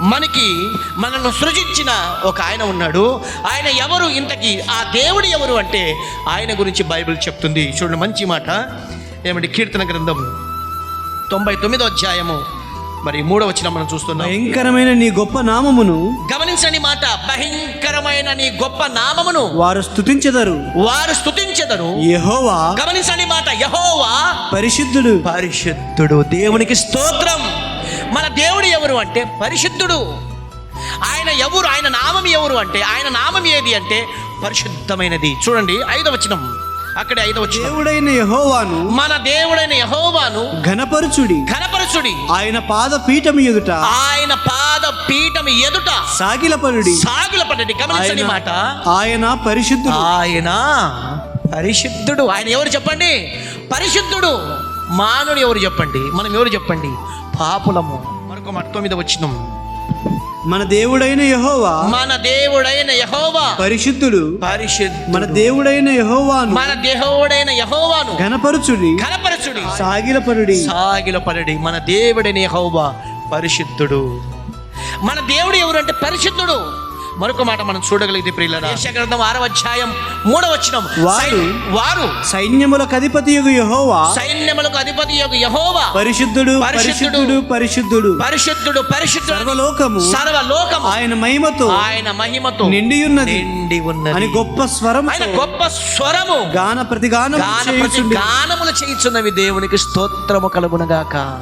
మనకి మనల్ని సృజించిన ఒక ఆయన ఉన్నాడు. ఆయన ఎవరు? ఇంతకి ఆ దేవుడు ఎవరు అంటే ఆయన గురించి బైబిల్ చెప్తుంది. చూడండి మంచి మాట. ఏమంటే కీర్తన గ్రంథం తొంభై తొమ్మిదో అధ్యాయము. మరి మూడో వచ్చిన మనం చూస్తున్నాం. భయంకరమైన నీ గొప్ప నామమును గమనించని మాట భయంకరమైన నీ గొప్ప నామమును వారు స్తుతించెదరు. వారు స్తుతించెదరు. యెహోవా గమనించని మాట యహోవా పరిశుద్ధుడు. పరిశుద్ధుడు దేవునికి స్తోత్రం. మన దేవుడు ఎవరు అంటే? పరిశుద్ధుడు. ఆయన ఎవరు? ఆయన నామం ఎవరు అంటే? ఆయన నామం ఏది అంటే? పరిశుద్ధమైనది. చూడండి ఐదవ వచనం. అక్కడే ఐదవ దేవుడైన యెహోవాను మన దేవుడైన యహోవాను ఘనపరచుడి. ఘనపరచుడి. ఆయన పాద పీఠము ఎదుట ఆయన పాద పీఠం ఎదుట సాగిలపరుడి సాగిల పడ్డది గమనించండి మాట. ఆయన పరిశుద్ధుడు. ఆయన పరిశుద్ధుడు. ఆయన ఎవరు చెప్పండి? పరిశుద్ధుడు. మానవుడు ఎవరు చెప్పండి? మనం ఎవరు చెప్పండి? పాపులము. మరొక మాట తొమ్మిది వచ్చినం మన దేవుడైన యెహోవా మన దేవుడైన యహోవా. పరిశుద్ధుడు పరిశుద్ధ మన దేవుడైన యెహోవాను మన దేవుడైన యహోవాను. ఘనపరచుడి ఘనపరచుడి. సాగిలపరుడి. సాగిల పరడి మన దేవుడైన యహోవా పరిశుద్ధుడు. మన దేవుడు ఎవరు అంటే పరిశుద్ధుడు. మరొక మాట మనం చూడగలిగితే ప్రియులరా. గ్రంథం ఆరవ అధ్యాయం మూడవ వచనం. వారు- వారు సైన్యములకు అధిపతి యెహోవా. సైన్యములకు అధిపతి యొక్క యహోవా. పరిశుద్ధుడు పరిశుద్ధుడు, పరిశుద్ధుడు పరిశుద్ధుడు. పరిశుద్ధుడు సర్వలోకము సర్వలోకము. ఆయన మహిమతో ఆయన మహిమతో నిండి ఉన్నది నిండి ఉన్నది. అని గొప్ప స్వరం ఆయన గొప్ప స్వరము. గాన ప్రతిగానం గాన ప్రతి గానములు చేయించున్నవి దేవునికి స్తోత్రము కలుగునగాక.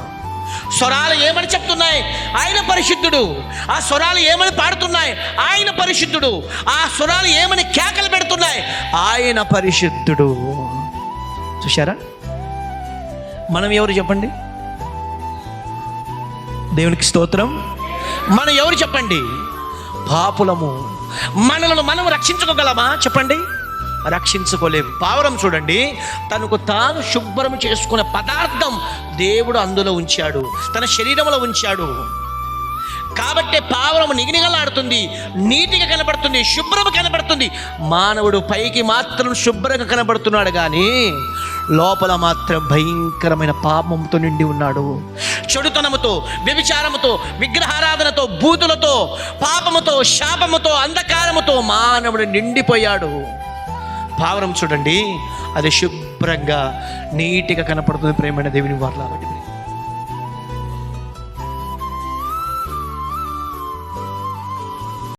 స్వరాలు ఏమని చెప్తున్నాయి? ఆయన పరిశుద్ధుడు. ఆ స్వరాలు ఏమని పాడుతున్నాయి? ఆయన పరిశుద్ధుడు. ఆ స్వరాలు ఏమని కేకలు పెడుతున్నాయి? ఆయన పరిశుద్ధుడు. చూశారా? మనం ఎవరు చెప్పండి? దేవునికి స్తోత్రం. మనం ఎవరు చెప్పండి? పాపులము. మనలను మనం రక్షించుకోగలమా? చెప్పండి. రక్షించుకోలేము. పావురం చూడండి. తనకు తాను శుభ్రం చేసుకునే పదార్థం దేవుడు అందులో ఉంచాడు. తన శరీరంలో ఉంచాడు. కాబట్టి పావురం నిగినిగలాడుతుంది నీటిగా కనబడుతుంది శుభ్రం కనబడుతుంది. మానవుడు పైకి మాత్రం శుభ్రంగా కనబడుతున్నాడు కానీ లోపల మాత్రం భయంకరమైన పాపంతో నిండి ఉన్నాడు. చెడుతనముతో వ్యభిచారముతో విగ్రహారాధనతో బూతులతో పాపముతో శాపముతో అంధకారముతో మానవుడు నిండిపోయాడు. పావురం చూడండి. అది శుభ్రంగా నీటిగా కనపడుతుంది ప్రేమైన దేవుని వాళ్ళ